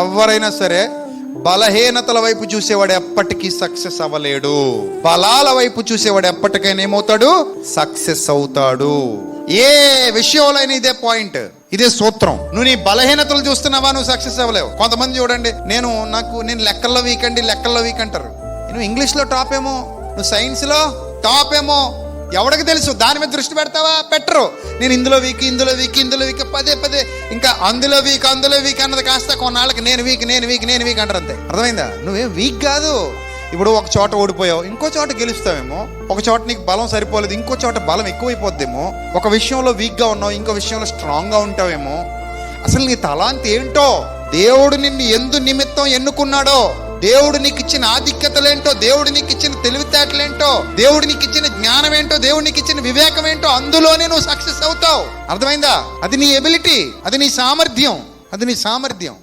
ఎవరైనా సరే బలహీనతల వైపు చూసేవాడు ఎప్పటికీ సక్సెస్ అవ్వలేడు. బలాల వైపు చూసేవాడు ఎప్పటికైనా ఏమవుతాడు? సక్సెస్ అవుతాడు. ఏ విషయంలో అయినా ఇదే పాయింట్ ఇదే సూత్రం. నువ్వు నీ బలహీనతలు చూస్తున్నావా? నువ్వు సక్సెస్ అవ్వలేవు. కొంతమంది చూడండి నేను నాకు నేను లెక్కల్లో వీక్ అండి లెక్కల్లో వీక్ అంటారు. నువ్వు ఇంగ్లీష్లో టాప్ ఏమో నువ్వు సైన్స్లో టాప్ ఏమో ఎవడికి తెలుసు? దాని మీద దృష్టి పెడతావా? పెట్టరు. నేను ఇందులో వీక్ ఇందులో వీక్ ఇందులో వీక్ పదే పదే. ఇంకా అందులో వీక్ అందులో వీక్ అన్నది కాస్త కొన్నాళ్ళకి నేను వీక్ నేను వీక్ నేను వీక్ అంటారు అంతే. అర్థమైందా? నువ్వేం వీక్ కాదు. ఇప్పుడు ఒక చోట ఓడిపోయావు ఇంకో చోట గెలుస్తావేమో. ఒక చోట నీకు బలం సరిపోలేదు ఇంకో చోట బలం ఎక్కువైపోద్దేమో. ఒక విషయంలో వీక్గా ఉన్నావు ఇంకో విషయంలో స్ట్రాంగ్గా ఉంటావేమో. అసలు నీ తలాంతి ఏంటో? దేవుడు నిన్ను ఎందు నిమిత్తం ఎన్నుకున్నాడో? దేవుడు నీకు ఇచ్చిన ఆధిక్యతలేంటో దేవుడు నీకు ఇచ్చిన తెలివితేటలేంటో దేవుడు నీకు ఇచ్చిన జ్ఞానం ఏంటో దేవుడు నీకు ఇచ్చిన వివేకం ఏంటో అందులోనే నువ్వు సక్సెస్ అవుతావు. అర్థమైందా? అది నీ ఎబిలిటీ అది నీ సామర్థ్యం అది నీ సామర్థ్యం.